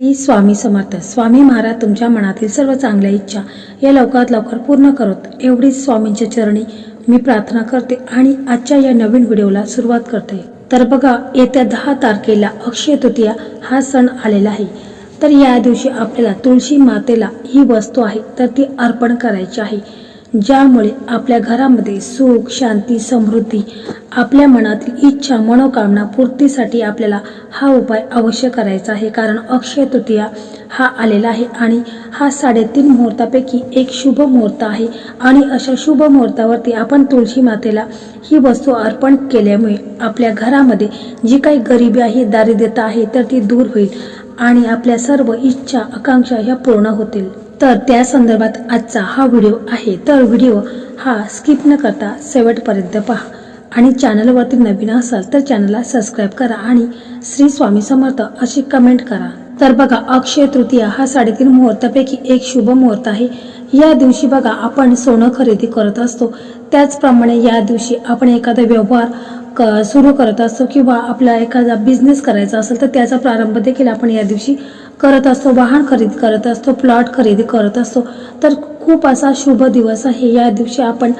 श्री स्वामी समर्थ. स्वामी महाराज तुमच्या मनातील सर्व चांगल्या इच्छा या लवकरात लवकर पूर्ण करत. एवढीच स्वामींच्या चरणी मी प्रार्थना करते आणि आजच्या या नवीन व्हिडिओला सुरुवात करते. तर बघा येत्या दहा तारखेला अक्षय तृतीया हा सण आलेला आहे. तर या दिवशी आपल्याला तुळशी मातेला ही वस्तू आहे तर ती अर्पण करायची आहे. ज्यामुळे आपल्या घरामध्ये सुख शांती समृद्धी आपल्या मनातील इच्छा मनोकामना पूर्तीसाठी आपल्याला हा उपाय अवश्य करायचा आहे. कारण अक्षय तृतीया हा आलेला आहे आणि हा साडेतीन मुहूर्तापैकी एक शुभ मुहूर्त आहे. आणि अशा शुभ मुहूर्तावरती आपण तुळशी मातेला ही वस्तू अर्पण केल्यामुळे आपल्या घरामध्ये जी काही गरिबी आहे दारिद्र्यता आहे तर ती दूर होईल आणि आपल्या सर्व इच्छा आकांक्षा ह्या पूर्ण होतील. तर त्या संदर्भात आजचा हा व्हिडिओ आहे. तर व्हिडिओ हा स्किप न करता शेवटपर्यंत पहा. आणि चॅनलवरती नवीन असाल तर चॅनलला सबस्क्राईब करा आणि श्री स्वामी समर्थ अशी कमेंट करा. तर बघा अक्षय तृतीया हा साडेतीन मुहूर्तापैकी एक शुभ मुहूर्त आहे. या दिवशी बघा आपण सोनं खरेदी करत असतो. त्याचप्रमाणे या दिवशी आपण एखादा व्यवहार क सुरू करत असतो किंवा आपला एखादा बिझनेस करायचा असेल तर त्याचा प्रारंभ देखील आपण या दिवशी करत असतो वाहन खरेदी करत असतो प्लॉट खरेदी करत असतो. तर खूप असा शुभ दिवस आहे. या दिवशी आपण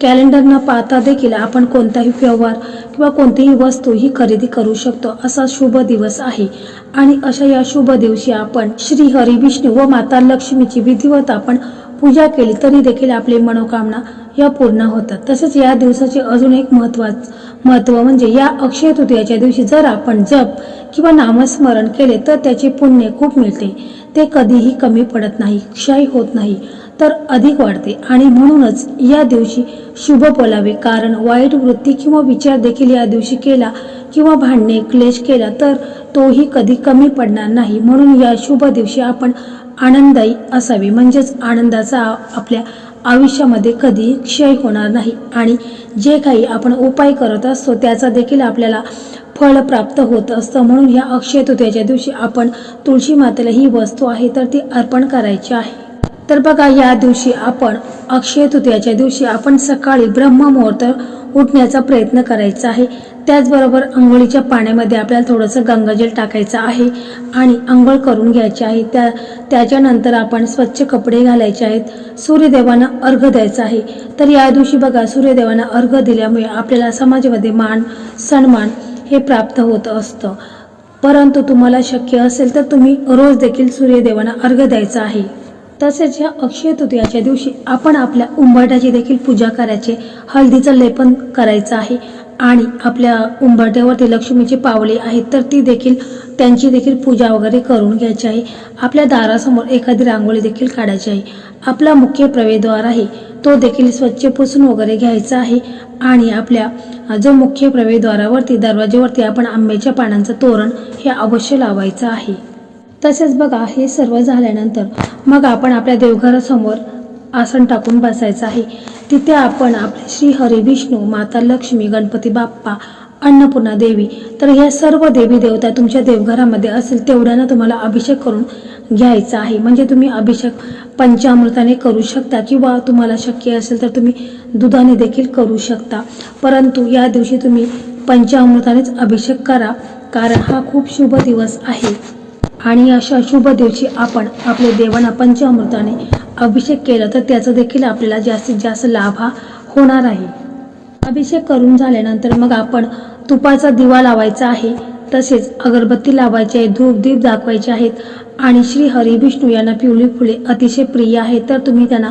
कॅलेंडर न पाहता देखील आपण कोणताही व्यवहार किंवा कोणतीही वस्तू ही खरेदी करू शकतो. असा शुभ दिवस आहे. आणि अशा या शुभ दिवशी आपण श्री हरी विष्णू व माता लक्ष्मीची विधिवत आपण पूजा केली तरी देखील आपली मनोकामना या पूर्ण होतात. तसेच या दिवसाचे अजून एक महत्त्वाचं महत्त्व म्हणजे या अक्षय तृतीयाच्या दिवशी जर आपण जप किंवा नामस्मरण केले तर त्याचे पुण्य खूप मिळते. ते कधीही कमी पडत नाही क्षय होत नाही तर अधिक वाढते. आणि म्हणूनच या दिवशी शुभ बोलावे. कारण वाईट वृत्ती किंवा विचार देखील या दिवशी केला किंवा भांडणे क्लेश केला तर तोही कधी कमी पडणार नाही. म्हणून या शुभ दिवशी आपण आनंदायी असावे. म्हणजेच आनंदाचा आपल्या आयुष्यामध्ये कधी क्षय होणार नाही. आणि जे काही आपण उपाय करत असतो त्याचा देखील आपल्याला फळ प्राप्त होत असतं. म्हणून या अक्षय तृतीयाच्या दिवशी आपण तुळशी मातेला ही वस्तू आहे तर ती अर्पण करायची आहे. तर बघा या दिवशी आपण अक्षय तृतीयाच्या दिवशी आपण सकाळी ब्रह्ममुहूर्त उठण्याचा प्रयत्न करायचा आहे. त्याचबरोबर अंघोळीच्या पाण्यामध्ये आपल्याला थोडंसं गंगाजल टाकायचं आहे आणि अंघोळ करून घ्यायची आहे. त्या त्याच्यानंतर आपण स्वच्छ कपडे घालायचे आहेत. सूर्यदेवांना अर्घ द्यायचा आहे. तर या दिवशी बघा सूर्यदेवांना अर्घ दिल्यामुळे आपल्याला समाजामध्ये मान सन्मान हे प्राप्त होत असतं. परंतु तुम्हाला शक्य असेल तर तुम्ही रोज देखील सूर्यदेवांना अर्घ द्यायचा आहे. तसेच या अक्षय तृतीयाच्या दिवशी आपण आपल्या उंबरट्याची देखील पूजा करायची हळदीचं लेपन करायचं आहे आणि आपल्या उंबरट्यावरती लक्ष्मीची पावले आहेत तर ती देखील त्यांची देखील पूजा वगैरे करून घ्यायची आहे. आपल्या दारासमोर एखादी रांगोळी देखील काढायची आहे. आपला मुख्य प्रवेशद्वार आहे तो देखील स्वच्छ पुसून वगैरे घ्यायचा आहे आणि आपल्या जो मुख्य प्रवेशद्वारावरती दरवाजेवरती आपण आंब्याच्या पानांचं तोरण हे अवश्य लावायचं आहे. तसेच बघा हे सर्व झाल्यानंतर मग आपण आपल्या देवघरासमोर आसन टाकून बसायचं आहे. तिथे आपण आपले श्री हरी विष्णू माता लक्ष्मी गणपती बाप्पा अन्नपूर्णा देवी तर ह्या सर्व देवी देवता तुमच्या देवघरामध्ये असेल तेवढ्यानं तुम्हाला अभिषेक करून घ्यायचा आहे. म्हणजे तुम्ही अभिषेक पंचामृताने करू शकता किंवा तुम्हाला शक्य असेल तर तुम्ही दुधाने देखील करू शकता. परंतु या दिवशी तुम्ही पंचामृतानेच अभिषेक करा कारण हा खूप शुभ दिवस आहे. आणि अशा शुभ दिवशी आपण आपले देवांना पंचामृताने अभिषेक केला तर त्याचा देखील आपल्याला जास्तीत जास्त लाभ हा होणार आहे. अभिषेक करून झाल्यानंतर मग आपण तुपाचा दिवा लावायचा आहे. तसेच अगरबत्ती लावायची आहे धूप दीप दाखवायचे आहेत आणि श्री हरी विष्णू यांना पिवळी फुले अतिशय प्रिय आहेत. तर तुम्ही त्यांना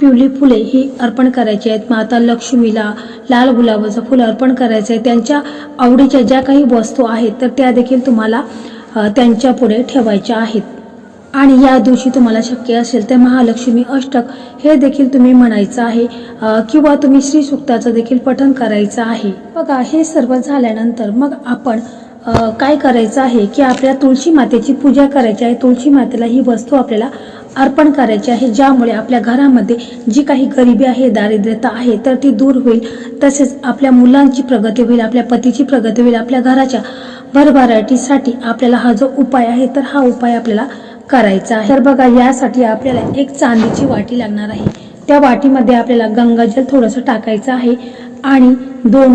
पिवळी फुले ही अर्पण करायची आहेत. माता लक्ष्मीला लाल गुलाबाचं फुलं अर्पण करायचं आहे. त्यांच्या आवडीच्या ज्या काही वस्तू आहेत तर त्या देखील तुम्हाला त्यांच्यापुढे त्यांच्या पुढे ठेवायच्या आहेत. आणि या दिवशी तुम्हाला शक्य असेल तर महालक्ष्मी अष्टक हे देखील तुम्ही म्हणायचं आहे किंवा तुम्ही श्री सुक्ताचं देखील पठण करायचं आहे. बघा हे सर्व झाल्यानंतर मग आपण काय करायचं आहे की आपल्या तुळशी मातेची पूजा करायची आहे. तुळशी मातेला ही वस्तू आपल्याला अर्पण करायची आहे ज्यामुळे आपल्या घरामध्ये जी काही गरिबी आहे दारिद्र्यता आहे तर ती दूर होईल. तसेच आपल्या मुलांची प्रगती होईल आपल्या पतीची प्रगती होईल आपल्या घराच्या भरभराटीसाठी आपल्याला हा जो उपाय आहे तर हा उपाय आपल्याला करायचा आहे. तर बघा यासाठी आपल्याला एक चांदीची वाटी लागणार आहे. त्या वाटीमध्ये आपल्याला गंगाजल थोडंसं टाकायचं आहे आणि दोन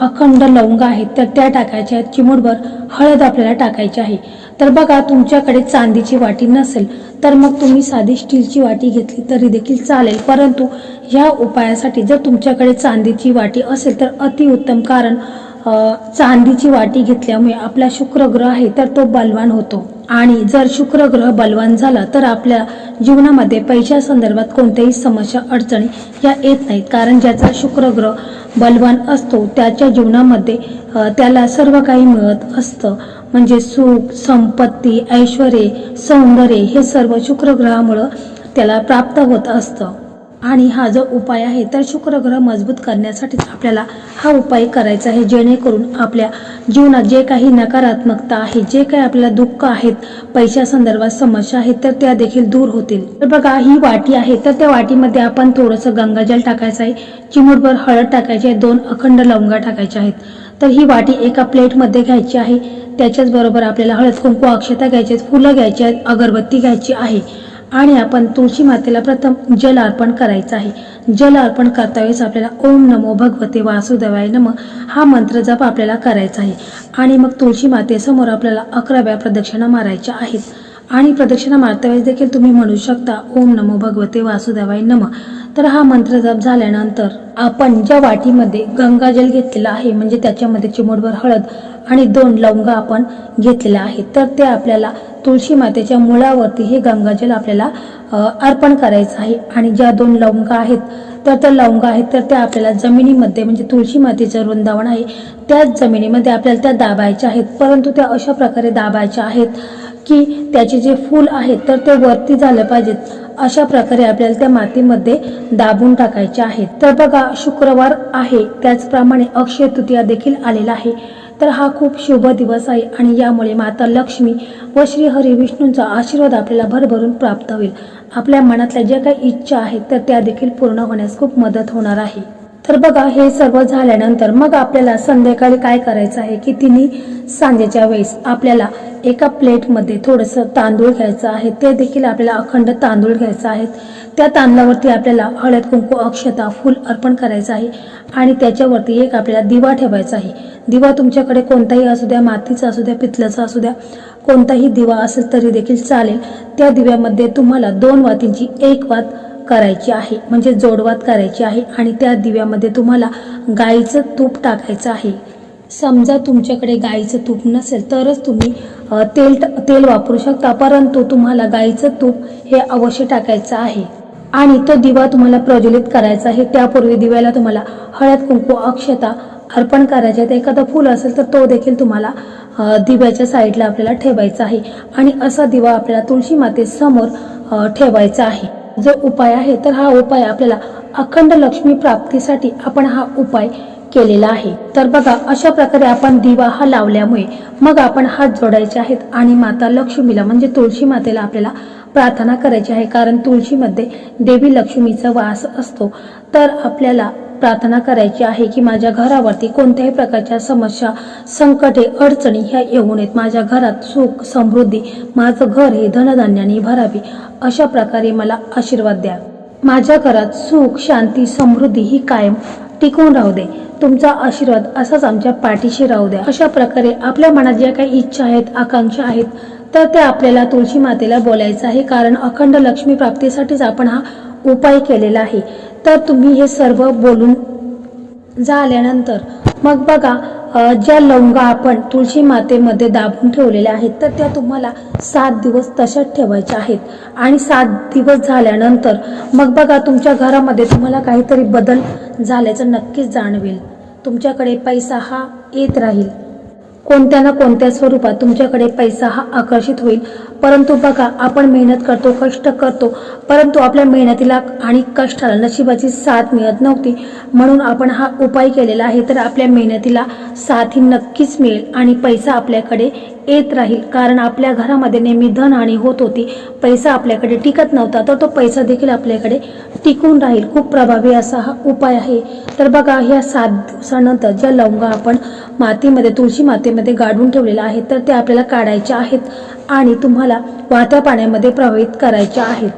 अखंड लवंग आहेत तर त्या टाकायच्या आहेत. चिमूटभर हळद आपल्याला टाकायची आहे. तर बघा तुमच्याकडे चांदीची वाटी नसेल तर मग तुम्ही साधी स्टीलची वाटी घेतली तरी देखील चालेल. परंतु ह्या उपायासाठी जर तुमच्याकडे चांदीची वाटी असेल तर अतिउत्तम. कारण चांदीची वाटी घेतल्यामुळे आपला शुक्र ग्रह आहे तर तो बलवान होतो. आणि जर शुक्र ग्रह बलवान झाला तर आपल्या जीवनामध्ये पैशा संदर्भात कोणत्याही समस्या अडचणी या येत नाहीत. कारण ज्याचा शुक्र ग्रह बलवान असतो त्याच्या जीवनामध्ये त्याला सर्व काही मिळत असतं. म्हणजे सुख संपत्ती ऐश्वर सौंदर्य हे सर्व शुक्र ग्रहामुळं त्याला प्राप्त होत असतं. आणि हा जो उपाय आहे तर शुक्र ग्रह मजबूत करण्यासाठी आपल्याला हा उपाय करायचा आहे जेणेकरून आपल्या जीवनात जे काही नकारात्मकता आहे जे काही आपल्याला दुःख आहेत पैशा संदर्भात समस्या आहेत तर त्या देखील दूर होतील. तर बघा ही वाटी आहे तर त्या वाटीमध्ये आपण थोडंसं गंगाजल टाकायचं आहे चिमूटभर हळद टाकायची आहे दोन अखंड लवंगा टाकायच्या आहेत. तर ही वाटी एका प्लेटमध्ये घ्यायची आहे त्याच्याचबरोबर आपल्याला हळद कुंकू अक्षता घ्यायची आहेत फुलं घ्यायची आहेत अगरबत्ती घ्यायची आहे. आणि आपण तुळशी मातेला प्रथम जल अर्पण करायचं आहे. जल अर्पण करता वेळेस आपल्याला ओम नमो भगवते वासुदेवाय नम हा मंत्र जप आपल्याला करायचा आहे. आणि मग तुळशी मातेसमोर आपल्याला अकरा वेळा प्रदक्षिणा मारायच्या आहेत. आणि प्रदक्षिणा मारतावेळेस देखील तुम्ही म्हणू शकता ओम नमो भगवते वासुदेवाय नम. तर हा मंत्र जप झाल्यानंतर आपण ज्या वाटीमध्ये गंगाजल घेतलेला आहे म्हणजे त्याच्यामध्ये चिमूटभर हळद आणि दोन लवंग आपण घेतलेला आहेत तर ते आपल्याला तुळशी मातेच्या मुळावरती हे गंगाजल आपल्याला अर्पण करायचं आहे. आणि ज्या दोन लवंगा आहेत तर त्या लवंगा आहेत तर त्या आपल्याला जमिनीमध्ये म्हणजे तुळशी मातेचं वृंदावन आहे त्याच जमिनीमध्ये आपल्याला त्या दाबायच्या आहेत. परंतु त्या अशा प्रकारे दाबायच्या आहेत की त्याचे जे फूल आहेत तर ते वरती झालं पाहिजेत. अशा प्रकारे आपल्याला त्या मातीमध्ये दाबून टाकायचे आहेत. तर बघा शुक्रवार आहे. त्याचप्रमाणे अक्षय तृतीया देखील आलेला आहे. तर हा खूप शुभ दिवस आहे आणि यामुळे माता लक्ष्मी व श्री हरी विष्णूंचा आशीर्वाद आपल्याला भरभरून प्राप्त होईल. आपल्या मनातल्या ज्या काही इच्छा आहेत तर त्या देखील पूर्ण होण्यास खूप मदत होणार आहे. तर बघा हे सर्व झाल्यानंतर मग आपल्याला संध्याकाळी काय करायचं आहे की तिन्ही सांजेच्या वेळेस आपल्याला एका प्लेटमध्ये थोडंसं तांदूळ घ्यायचं आहे. ते देखील आपल्याला अखंड तांदूळ घ्यायचं आहे. त्या तांदळावरती आपल्याला हळद कुंकू अक्षता फूल अर्पण करायचं आहे. आणि त्याच्यावरती एक आपल्याला दिवा ठेवायचा आहे. दिवा तुमच्याकडे कोणताही असू द्या मातीचा असू द्या पितलाचा असू द्या कोणताही दिवा असेल तरी देखील चालेल. त्या दिव्यामध्ये तुम्हाला दोन वातींची एक वात करायची आहे. म्हणजे जोडवात करायची आहे आणि त्या दिव्यामध्ये तुम्हाला गाईचं तूप टाकायचं आहे. समजा तुमच्याकडे गाईचं तूप नसेल तरच तुम्ही तेल तेल वापरू शकता परंतु तुम्हाला गाईचं तूप हे अवश्य टाकायचं आहे. आणि तो दिवा तुम्हाला प्रज्वलित करायचा आहे. त्यापूर्वी दिव्याला तुम्हाला हळद कुंकू अक्षता अर्पण करायचे आहेत. एखादं फूल असेल तर तो देखील तुम्हाला दिव्याच्या साईडला आपल्याला ठेवायचा आहे. आणि असा दिवा आपल्याला तुळशी मातेसमोर ठेवायचा आहे. जो उपाय आहे तर हा उपाय आपल्याला अखंड लक्ष्मी प्राप्तीसाठी आपण हा उपाय केलेला आहे. तर बघा अशा प्रकारे आपण दिवा हा लावल्यामुळे मग आपण हात जोडायचे आहेत आणि माता लक्ष्मीला म्हणजे तुळशी मातेला आपल्याला प्रार्थना करायची आहे. कारण तुळशीमध्ये देवी लक्ष्मीचा वास असतो. तर आपल्याला प्रार्थना करायची आहे की माझ्या घरावरती कोणत्याही प्रकारच्या समस्या संकटे अडचणी ह्या येऊ नयेत माझ्या घरात सुख समृद्धी माझं घर हे धनधान्याने भरावे. अशा प्रकारे मला आशीर्वाद द्या. माझ्या घरात सुख शांती समृद्धी ही कायम टिकून राहू दे. तुमचा आशीर्वाद असाच आमच्या पाठीशी राहू द्या. अशा प्रकारे आपल्या मनात ज्या काही इच्छा आहेत आकांक्षा आहेत तर त्या आपल्याला तुळशी मातेला बोलायचं आहे. कारण अखंड लक्ष्मी प्राप्तीसाठीच आपण हा उपाय केलेला आहे. तर तुम्ही हे सर्व बोलून झाल्यानंतर मग बघा ज्या लवंगा आपण तुळशी मातेमध्ये दाबून ठेवलेल्या आहेत तर त्या तुम्हाला सात दिवस तशाच ठेवायच्या आहेत. आणि सात दिवस झाल्यानंतर मग बघा तुमच्या घरामध्ये तुम्हाला काहीतरी बदल झाल्याचं नक्कीच जाणवेल. तुमच्याकडे पैसा हा येत राहील. कोणत्या ना कोणत्या स्वरूपात तुमच्याकडे पैसा हा आकर्षित होईल. परंतु बघा आपण मेहनत करतो कष्ट करतो परंतु आपल्या मेहनतीला आणि कष्टाला नशिबाची साथ मिळत नव्हती. म्हणून आपण हा उपाय केलेला आहे तर आपल्या मेहनतीला साथ ही नक्कीच मिळेल आणि पैसा आपल्याकडे येत राहील. कारण आपल्या घरामध्ये नेहमी धनहानी होत होती. पैसा आपल्याकडे टिकत नव्हता तर तो पैसा देखील आपल्याकडे टिकून राहील. खूप प्रभावी असा हा उपाय आहे. तर बघा ह्या सात दिवसानंतर ज्या लवंगा आपण मातीमध्ये तुळशी मातीमध्ये गाडून ठेवलेल्या आहेत तर त्या आपल्याला काढायच्या आहेत. आणि तुम्हाला वाहत्या पाण्यामध्ये प्रवाहित करायच्या आहेत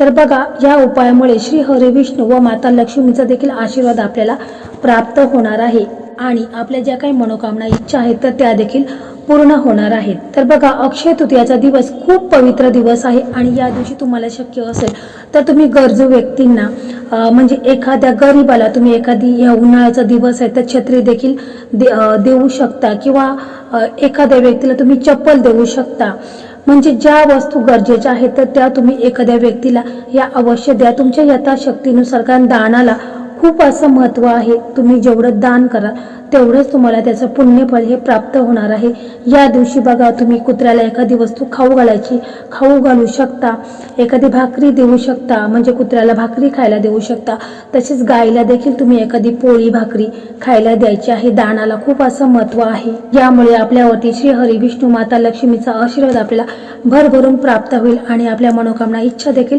तर बघा या उपायामुळे श्री हरी विष्णू व माता लक्ष्मीचा देखील आशीर्वाद आपल्याला प्राप्त होणार आहे आणि आपल्या ज्या काही मनोकामना इच्छा आहेत तर त्या देखील पूर्ण होणार आहेत. तर बघा अक्षय तृतीयाचा दिवस खूप पवित्र दिवस आहे आणि या दिवशी तुम्हाला शक्य असेल तर तुम्ही गरजू व्यक्तींना म्हणजे एखाद्या गरीबाला तुम्ही एखादी ह्या उन्हाळ्याचा दिवस आहे तर छत्री देखील दे- देऊ शकता किंवा एखाद्या व्यक्तीला तुम्ही चप्पल देऊ शकता. म्हणजे ज्या वस्तू गरजेच्या आहेत तर त्या तुम्ही एखाद्या व्यक्तीला या अवश्य द्या. तुमच्या यथाशक्तीनुसार कारण दानाला खूप असं महत्त्व आहे. तुम्ही जेवढं दान करा तेवढंच तुम्हाला त्याचं पुण्यफल हे प्राप्त होणार आहे. या दिवशी बघा तुम्ही कुत्र्याला एखादी वस्तू खाऊ घालायची खाऊ घालू शकता. एखादी भाकरी देऊ शकता म्हणजे कुत्र्याला भाकरी खायला देऊ शकता. तसेच गायीला देखील तुम्ही एखादी पोळी भाकरी खायला द्यायची आहे. दानाला खूप असं महत्त्व आहे. यामुळे आपल्यावरती श्री हरी विष्णू माता लक्ष्मीचा आशीर्वाद आपल्याला भरभरून प्राप्त होईल आणि आपल्या मनोकामना इच्छा देखील